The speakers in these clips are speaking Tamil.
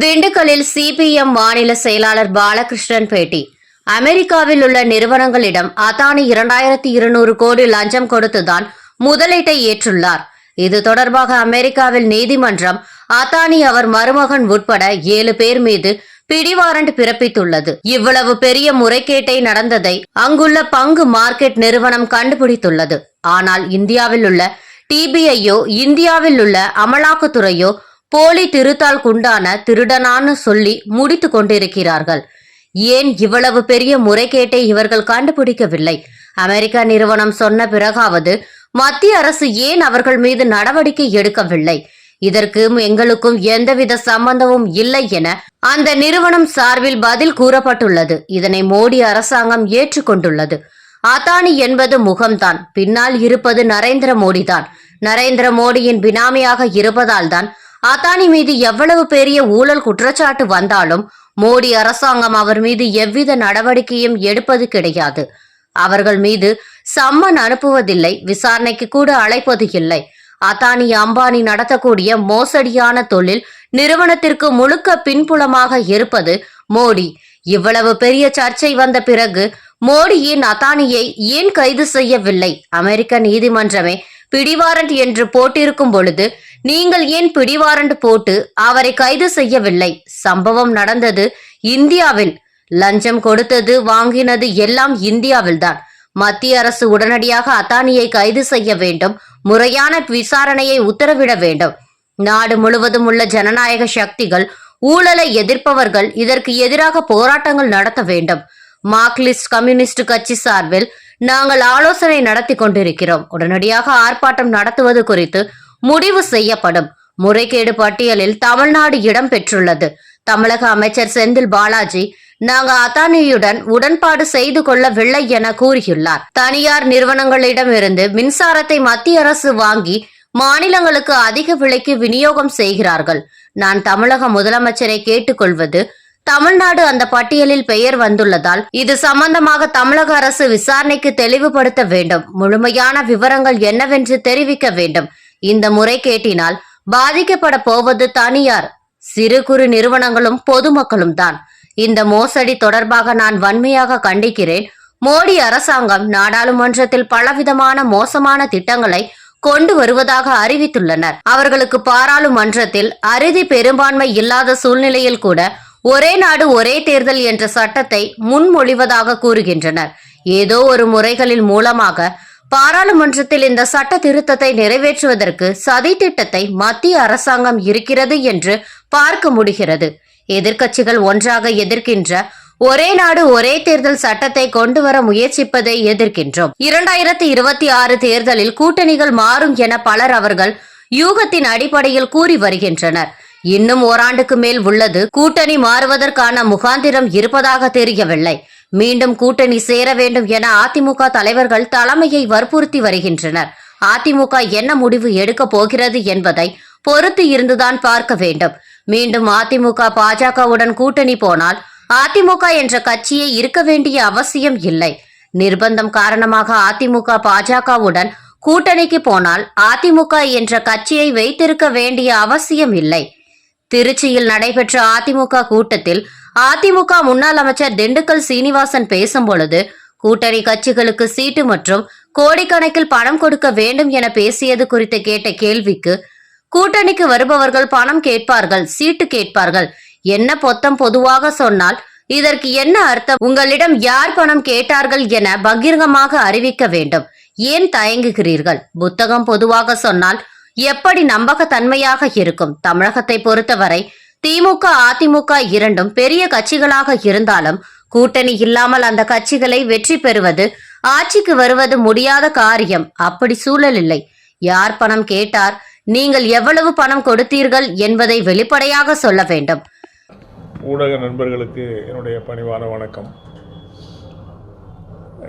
திண்டுக்கல்லில் சிபிஎம் மாநில செயலாளர் பாலகிருஷ்ணன் பேட்டி. அமெரிக்காவில் உள்ள நிறுவனங்களிடம் அதானி இரண்டாயிரத்தி இருநூறு கோடி லஞ்சம் கொடுத்துதான் முதலீட்டை ஏற்றுள்ளார். இது தொடர்பாக அமெரிக்காவில் நீதிமன்றம் அதானி அவர் மருமகன் உட்பட ஏழு பேர் மீது பிடிவாரண்ட் பிறப்பித்துள்ளது. இவ்வளவு பெரிய முறைகேட்டை நடந்ததை அங்குள்ள பங்கு மார்க்கெட் நிறுவனம் கண்டுபிடித்துள்ளது. ஆனால் இந்தியாவில் உள்ள டிபிஐயோ இந்தியாவில் உள்ள அமலாக்கத்துறையோ போலி திருத்தால் குண்டான திருடனான்னு சொல்லி முடித்து கொண்டிருக்கிறார்கள். ஏன் இவ்வளவு பெரிய முறைகேட்டை இவர்கள் கண்டுபிடிக்கவில்லை? அமெரிக்க நிறுவனம் சொன்ன பிறகாவது மத்திய அரசு ஏன் அவர்கள் மீது நடவடிக்கை எடுக்கவில்லை? இதற்கும் எங்களுக்கும் எந்தவித சம்பந்தமும் இல்லை என அந்த நிறுவனம் சார்பில் பதில் கூறப்பட்டுள்ளது. இதனை மோடி அரசாங்கம் ஏற்றுக்கொண்டுள்ளது. அதானி என்பது முகம்தான். பின்னால் இருப்பது நரேந்திர மோடிதான். நரேந்திர மோடியின் பினாமியாக இருப்பதால் தான் அதானி மீது எவ்வளவு பெரிய ஊழல் குற்றச்சாட்டு வந்தாலும் மோடி அரசாங்கம் அவர் மீது எவ்வித நடவடிக்கையும் எடுப்பது கிடையாது. அவர்கள் மீது சம்மன் அனுப்புவதில்லை விசாரணைக்கு கூட அழைப்பது இல்லை. அதானி அம்பானி நடத்தக்கூடிய மோசடியான தொழில் நிறுவனத்திற்கு முழுக்க பின்புலமாக இருப்பது மோடி. இவ்வளவு பெரிய சர்ச்சை வந்த பிறகு மோடியின் அதானியை ஏன் கைது செய்யவில்லை? அமெரிக்க நீதிமன்றமே பிடிவாரண்ட் என்று போட்டிருக்கும் பொழுது நீங்கள் ஏன் பிடிவாரண்ட் போட்டு அவரை கைது செய்யவில்லை? சம்பவம் நடந்தது இந்தியாவில். லஞ்சம் கொடுத்தது வாங்கினது எல்லாம் இந்தியாவில்தான். மத்திய அரசு உடனடியாக அத்தானியை கைது செய்ய வேண்டும் முறையான விசாரணையை உத்தரவிட வேண்டும். நாடு முழுவதும் உள்ள ஜனநாயக சக்திகள் ஊழலை எதிர்ப்பவர்கள் இதற்கு எதிராக போராட்டங்கள் நடத்த வேண்டும். மார்க்லிஸ்ட் கம்யூனிஸ்ட் கட்சி சார்பில் நாங்கள் ஆலோசனை நடத்தி கொண்டிருக்கிறோம். உடனடியாக ஆர்ப்பாட்டம் நடத்துவது குறித்து முடிவு செய்யப்படும். முறைகேடு பட்டியலில் தமிழ்நாடு இடம் பெற்றுள்ளது. தமிழக அமைச்சர் செந்தில் பாலாஜி நாங்க அதானியுடன் உடன்பாடு செய்து கொள்ளவில்லை என கூறியுள்ளார். தனியார் நிறுவனங்களிடமிருந்து மின்சாரத்தை மத்திய அரசு வாங்கி மாநிலங்களுக்கு அதிக விலைக்கு விநியோகம் செய்கிறார்கள். நான் தமிழக முதலமைச்சரை கேட்டுக்கொள்வது தமிழ்நாடு அந்த பட்டியலில் பெயர் வந்துள்ளதால் இது சம்பந்தமாக தமிழக அரசு விசாரணைக்கு தெளிவுபடுத்த வேண்டும். முழுமையான விவரங்கள் என்னவென்று தெரிவிக்க வேண்டும். இந்த முறை கேட்டினால் பாதிக்கப்பட போவது தனியார். சிறு குறு நிறுவனங்களும் பொதுமக்களும் தான். இந்த மோசடி தொடர்பாக நான் வன்மையாக கண்டிக்கிறேன். மோடி அரசாங்கம் நாடாளுமன்றத்தில் பலவிதமான மோசமான திட்டங்களை கொண்டு வருவதாக அறிவித்துள்ளனர். அவர்களுக்கு பாராளுமன்றத்தில் அறுதி பெரும்பான்மை இல்லாத சூழ்நிலையில் கூட ஒரே நாடு ஒரே தேர்தல் என்ற சட்டத்தை முன்மொழிவதாக கூறுகின்றனர். ஏதோ ஒரு முறைகளில் மூலமாக பாராளுமன்றத்தில் இந்த சட்ட திருத்தத்தை நிறைவேற்றுவதற்கு சதி திட்டத்தை மத்திய அரசாங்கம் இருக்கிறது என்று பார்க்க முடிகிறது. எதிர்க்கட்சிகள் ஒன்றாக எதிர்க்கின்ற ஒரே நாடு ஒரே தேர்தல் சட்டத்தை கொண்டு வர முயற்சிப்பதை எதிர்க்கின்றோம். இரண்டாயிரத்தி இருபத்தி ஆறு தேர்தலில் கூட்டணிகள் மாறும் என பலர் அவர்கள் யூகத்தின் அடிப்படையில் கூறி வருகின்றனர். இன்னும் ஓராண்டுக்கு மேல் உள்ளது. கூட்டணி மாறுவதற்கான முகாந்திரம் இருப்பதாக தெரியவில்லை. மீண்டும் கூட்டணி சேர வேண்டும் என அதிமுக தலைவர்கள் தலைமையை வற்புறுத்தி வருகின்றனர். அதிமுக என்ன முடிவு எடுக்கப் போகிறது என்பதை பொறுத்து இருந்துதான் பார்க்க வேண்டும். மீண்டும் அதிமுக பாஜகவுடன் கூட்டணி போனால் அதிமுக என்ற கட்சியே இருக்க வேண்டிய அவசியம் இல்லை. நிர்பந்தம் காரணமாக அதிமுக பாஜகவுடன் கூட்டணிக்கு போனால் அதிமுக என்ற கட்சியை வைத்திருக்க வேண்டிய அவசியம் இல்லை. திருச்சியில் நடைபெற்ற அதிமுக கூட்டத்தில் அதிமுக முன்னாள் அமைச்சர் திண்டுக்கல் சீனிவாசன் பேசும்பொழுது கூட்டணி கட்சிகளுக்கு சீட்டு மற்றும் கோடிக்கணக்கில் பணம் கொடுக்க வேண்டும் என பேசியது குறித்து கேட்ட கேள்விக்கு கூட்டணிக்கு வருபவர்கள் பணம் கேட்பார்கள் சீட்டு கேட்பார்கள். என்ன பொத்தம் பொதுவாக சொன்னால் இதற்கு என்ன அர்த்தம்? உங்களிடம் யார் பணம் கேட்டார்கள் என பகிரங்கமாக அறிவிக்க வேண்டும். ஏன் தயங்குகிறீர்கள்? புத்தகம் பொதுவாக சொன்னால் எப்படி நம்பகத்தன்மையாக இருக்கும்? தமிழகத்தை பொறுத்தவரை திமுக அதிமுக இரண்டும் பெரிய கட்சிகளாக இருந்தாலும் கூட்டணி இல்லாமல் அந்த கட்சிகளை வெற்றி பெறுவது ஆட்சிக்கு வருவது முடியாத காரியம். அப்படி சூழல் இல்லை யார் பணம் கேட்டார்? நீங்கள் எவ்வளவு பணம் கொடுத்தீர்கள் என்பதை வெளிப்படையாக சொல்ல வேண்டும். ஊடக நண்பர்களுக்கு என்னுடைய பணிவான வணக்கம்.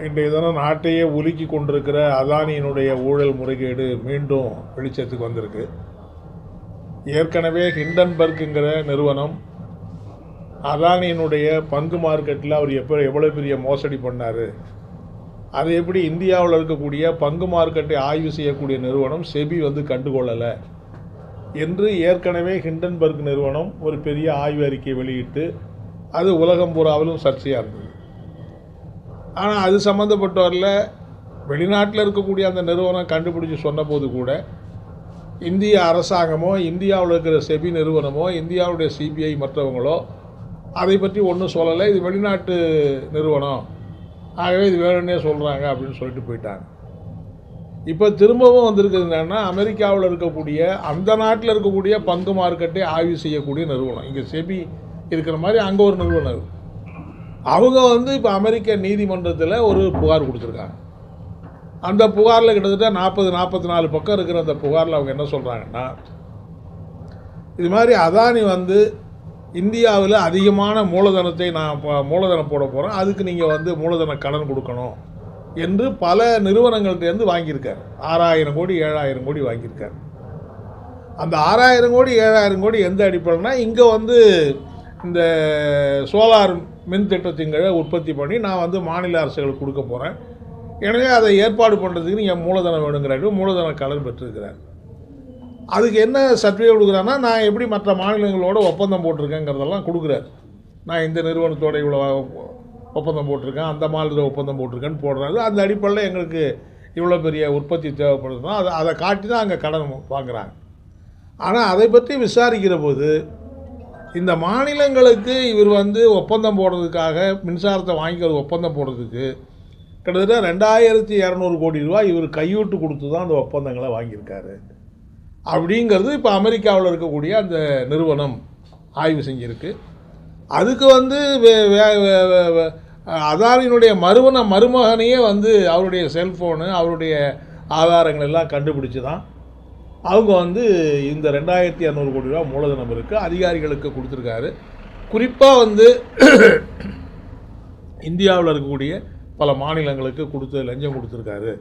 இன்றைய தினம் நாட்டையே உலுக்கி கொண்டிருக்கிற அதானியினுடைய ஊழல் முறைகேடு மீண்டும் வெளிச்சத்துக்கு வந்திருக்கு. ஏற்கனவே ஹிண்டன்பர்க்குங்கிற நிறுவனம் அதானியினுடைய பங்கு மார்க்கெட்டில் அவர் எப்போ எவ்வளோ பெரிய மோசடி பண்ணார்? அது எப்படி இந்தியாவில் இருக்கக்கூடிய பங்கு மார்க்கெட்டை ஆய்வு செய்யக்கூடிய நிறுவனம் செபி வந்து கண்டுகொள்ளலை என்று ஏற்கனவே ஹிண்டன்பர்க் நிறுவனம் ஒரு பெரிய ஆய்வு அறிக்கை வெளியிட்டு அது உலகம் பூராவிலும் சர்ச்சையாக இருந்தது. ஆனால் அது சம்மந்தப்பட்டவரில் வெளிநாட்டில் இருக்கக்கூடிய அந்த நிறுவனம் கண்டுபிடிச்சி சொன்னபோது கூட இந்திய அரசாங்கமோ இந்தியாவில் இருக்கிற செபி நிறுவனமோ இந்தியாவுடைய சிபிஐ மற்றவங்களோ அதை பற்றி ஒன்றும் சொல்லலை. இது வெளிநாட்டு நிறுவனம். ஆகவே இது வேணும்னே சொல்கிறாங்க அப்படின்னு சொல்லிட்டு போயிட்டாங்க. இப்போ திரும்பவும் வந்திருக்கிறது என்னென்னா அமெரிக்காவில் இருக்கக்கூடிய அந்த நாட்டில் இருக்கக்கூடிய பங்கு மார்க்கெட்டை ஆய்வு செய்யக்கூடிய நிறுவனம். இங்கே செபி இருக்கிற மாதிரி அங்கே ஒரு நிறுவனம் இருக்குது அவங்க வந்து இப்போ அமெரிக்க நீதிமன்றத்தில் ஒரு புகார் கொடுத்துருக்காங்க. அந்த புகாரில் கிட்டத்தட்ட நாற்பது நாற்பத்தி நாலு பக்கம் இருக்கிற அந்த புகாரில் அவங்க என்ன சொல்கிறாங்கன்னா இது மாதிரி அதானி வந்து இந்தியாவில் அதிகமான மூலதனத்தை நான் மூலதனம் போட போகிறேன் அதுக்கு நீங்கள் வந்து மூலதன கடன் கொடுக்கணும் என்று பல நிறுவனங்கள்டேருந்து வாங்கியிருக்காரு. ஆறாயிரம் கோடி ஏழாயிரம் கோடி வாங்கியிருக்காரு. அந்த ஆறாயிரம் கோடி ஏழாயிரம் கோடி எந்த அடிப்படைனா இங்கே வந்து இந்த சோலார் மின் திட்டத்தின் கீழே உற்பத்தி பண்ணி நான் வந்து மாநில அரசுகளுக்கு கொடுக்க போகிறேன் எனவே அதை ஏற்பாடு பண்ணுறதுக்கு நீங்கள் மூலதனம் வேணுங்கிறாரு மூலதன கடன் பெற்றிருக்கிறார். அதுக்கு என்ன சர்டிஃபிகேட் கொடுக்குறேன்னா நான் எப்படி மற்ற மாநிலங்களோட ஒப்பந்தம் போட்டிருக்கேங்கிறதெல்லாம் கொடுக்குறாரு. நான் இந்த நிறுவனத்தோட இவ்வளோ ஒப்பந்தம் போட்டிருக்கேன் அந்த மாநிலத்தில் ஒப்பந்தம் போட்டிருக்கேன்னு போடுறாரு. அந்த அடிப்படையில் எங்களுக்கு இவ்வளோ பெரிய உற்பத்தி தேவைப்படுதுன்னா அதை அதை காட்டி தான் அங்கே கடன் வாங்குறாங்க. ஆனால் அதை பற்றி விசாரிக்கிற போது இந்த மாநிலங்களுக்கு இவர் வந்து ஒப்பந்தம் போடுறதுக்காக மின்சாரத்தை வாங்கிக்கிறது ஒப்பந்தம் போடுறதுக்கு கிட்டத்தட்ட ரெண்டாயிரத்தி இரநூறு கோடி ரூபாய் இவர் கையூட்டு கொடுத்து தான் அந்த ஒப்பந்தங்களை வாங்கியிருக்காரு. அப்படிங்கிறது இப்போ அமெரிக்காவில் இருக்கக்கூடிய அந்த நிறுவனம் ஆய்வு செஞ்சிருக்கு. அதுக்கு வந்து வே- வே- மருமன மருமகனையே வந்து அவருடைய செல்ஃபோனு அவருடைய ஆதாரங்கள் எல்லாம் கண்டுபிடிச்சி தான் அவங்க வந்து இந்த ரெண்டாயிரத்தி இரநூறு கோடி ரூபா மூலதனம் இருக்குது அதிகாரிகளுக்கு கொடுத்துருக்காரு. குறிப்பாக வந்து இந்தியாவில் இருக்கக்கூடிய பல மாநிலங்களுக்கு கொடுத்து லஞ்சம் கொடுத்துருக்காரு.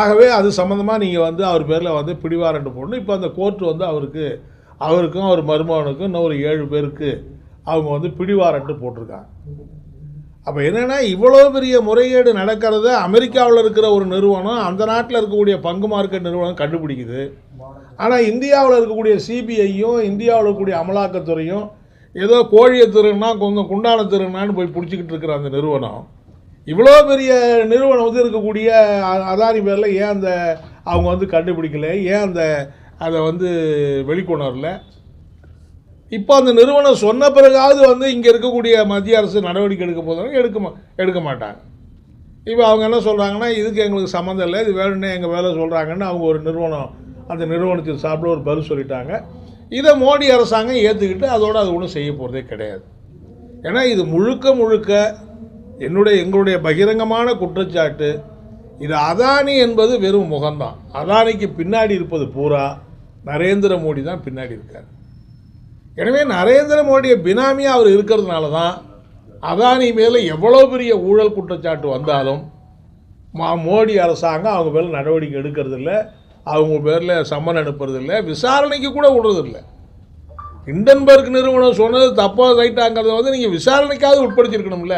ஆகவே அது சம்மந்தமாக நீங்கள் வந்து அவர் பேரில் வந்து பிடிவாரண்டு போடணும். இப்போ அந்த கோர்ட் வந்து அவருக்கு அவருக்கும் அவர் மருமகனுக்கும் இன்னும் ஒரு ஏழு பேருக்கு அவங்க வந்து பிடிவாரண்டு போட்டிருக்காங்க. அப்போ என்னென்னா இவ்வளோ பெரிய முறைகேடு நடக்கிறத அமெரிக்காவில் இருக்கிற ஒரு நிறுவனம் அந்த நாட்டில் இருக்கக்கூடிய பங்கு மார்க்கெட் நிறுவனம் கண்டுபிடிக்குது. ஆனால் இந்தியாவில் இருக்கக்கூடிய சிபிஐயும் இந்தியாவில் இருக்கக்கூடிய அமலாக்கத்துறையும் ஏதோ கோழியை திருன்னா கொஞ்சம் குண்டான திருநான்னு போய் பிடிச்சிக்கிட்டு இருக்கிற அந்த நிறுவனம். இவ்வளோ பெரிய நிறுவனம் வந்து இருக்கக்கூடிய அ- அதானி பேரில் ஏன் அந்த அவங்க வந்து கண்டுபிடிக்கல? ஏன் அந்த அதை வந்து வெளிக்கொணரல? இப்போ அந்த நிறுவனம் சொன்ன பிறகாவது வந்து இங்கே இருக்கக்கூடிய மத்திய அரசு நடவடிக்கை எடுக்க போதும் எடுக்க மா எடுக்க மாட்டாங்க. இப்போ அவங்க என்ன சொல்கிறாங்கன்னா இதுக்கு எங்களுக்கு சம்மந்தம் இல்லை இது வேணும்னே எங்கள் வேலை சொல்கிறாங்கன்னு அவங்க ஒரு நிறுவனம் அந்த நிறுவனத்தின் சார்பில் ஒரு பதில் சொல்லிட்டாங்க. இதை மோடி அரசாங்கம் ஏற்றுக்கிட்டு அதோடு அது ஒன்றும் செய்ய போகிறதே கிடையாது. ஏன்னா இது முழுக்க முழுக்க என்னுடைய எங்களுடைய பகிரங்கமான குற்றச்சாட்டு. இது அதானி என்பது வெறும் முகம்தான். அதானிக்கு பின்னாடி இருப்பது பூரா நரேந்திர மோடி தான் பின்னாடி இருக்கார். எனவே நரேந்திர மோடியை பினாமியாக அவர் இருக்கிறதுனால தான் அதானி மேலே எவ்வளோ பெரிய ஊழல் குற்றச்சாட்டு வந்தாலும் மா மோடி அரசாங்கம் அவங்க மேலே நடவடிக்கை எடுக்கிறதில்ல. அவங்க பேரில் சம்மன் அனுப்புறதில்லை விசாரணைக்கு கூட விடுறதில்ல. ஹிண்டன்பர்க் நிறுவனம் சொன்னது தப்பாக ரைட்டாங்கிறத வந்து நீங்கள் விசாரணைக்காவது உட்படுத்தியிருக்கணும்ல.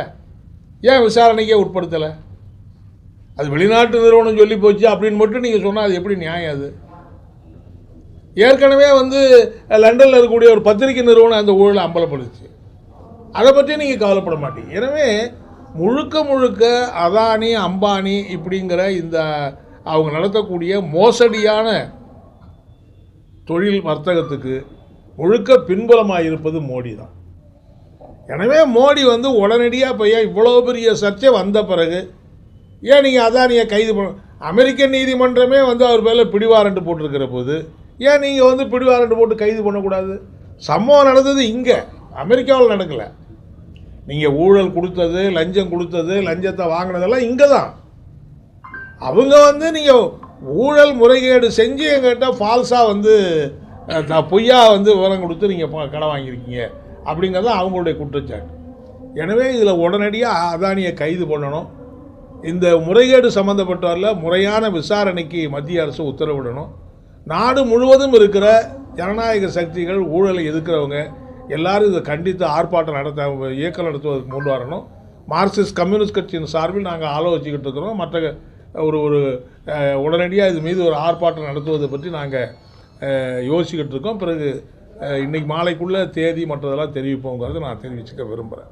ஏன் விசாரணைக்கே உட்படுத்தலை? அது வெளிநாட்டு நிறுவனம் சொல்லி போச்சு அப்படின்னு மட்டும் நீங்கள் சொன்னால் அது எப்படி நியாயம் அது? ஏற்கனவே வந்து லண்டனில் இருக்கக்கூடிய ஒரு பத்திரிகை நிறுவனம் அந்த ஊழலை அம்பலப்படுத்துச்சு. அதை பற்றி நீங்கள் கவலைப்பட மாட்டீங்க. எனவே முழுக்க முழுக்க அதானி அம்பானி இப்படிங்கிற இந்த அவங்க நடத்தக்கூடிய மோசடியான தொழில் வர்த்தகத்துக்கு முழுக்க பின்புலமாக இருப்பது மோடி தான் எனவே மோடி வந்து உடனடியாக இப்போ ஏன் இவ்வளோ பெரிய சர்ச்சை வந்த பிறகு ஏன் நீங்கள் அதானியை கைது பண்ண அமெரிக்க நீதிமன்றமே வந்து அவர் பேரில் பிடிவாரண்ட் போட்டிருக்கிற போது ஏன் நீங்கள் வந்து பிடிவாரண்ட் போட்டு கைது பண்ணக்கூடாது? சம்பவம் நடந்தது இங்கே அமெரிக்காவில் நடக்கலை. நீங்கள் ஊழல் கொடுத்தது லஞ்சம் கொடுத்தது லஞ்சத்தை வாங்கினதெல்லாம் இங்கே தான் அவங்க வந்து நீங்கள் ஊழல் முறைகேடு செஞ்சு எங்கிட்ட ஃபால்ஸாக வந்து பொய்யா வந்து விவரம் கொடுத்து நீங்கள் கடன் வாங்கியிருக்கீங்க அப்படிங்கிறது அவங்களுடைய குற்றச்சாட்டு. எனவே இதில் உடனடியாக அதானியை கைது பண்ணணும். இந்த முறைகேடு சம்மந்தப்பட்டவரில் முறையான விசாரணைக்கு மத்திய அரசு உத்தரவிடணும். நாடு முழுவதும் இருக்கிற ஜனநாயக சக்திகள் ஊழலை எதிர்க்கிறவங்க எல்லாரும் இதை கண்டித்து ஆர்ப்பாட்டம் நடத்த இயக்கம் நடத்துவதற்கு முன் வரணும் மார்க்சிஸ்ட் கம்யூனிஸ்ட் கட்சியின் சார்பில் நாங்கள் ஆலோசிச்சுக்கிட்டு இருக்கிறோம். மற்ற ஒரு ஒரு உடனடியாக இது மீது ஒரு ஆர்ப்பாட்டம் நடத்துவதை பற்றி நாங்கள் யோசிச்சுக்கிட்டு இருக்கோம். பிறகு இன்றைக்கி இன்னைக்கு மாலைக்குள்ளே தேதி மற்றதெல்லாம் தெரிவிப்போங்கிறத நான் தெரிவிச்சுக்க விரும்புகிறேன்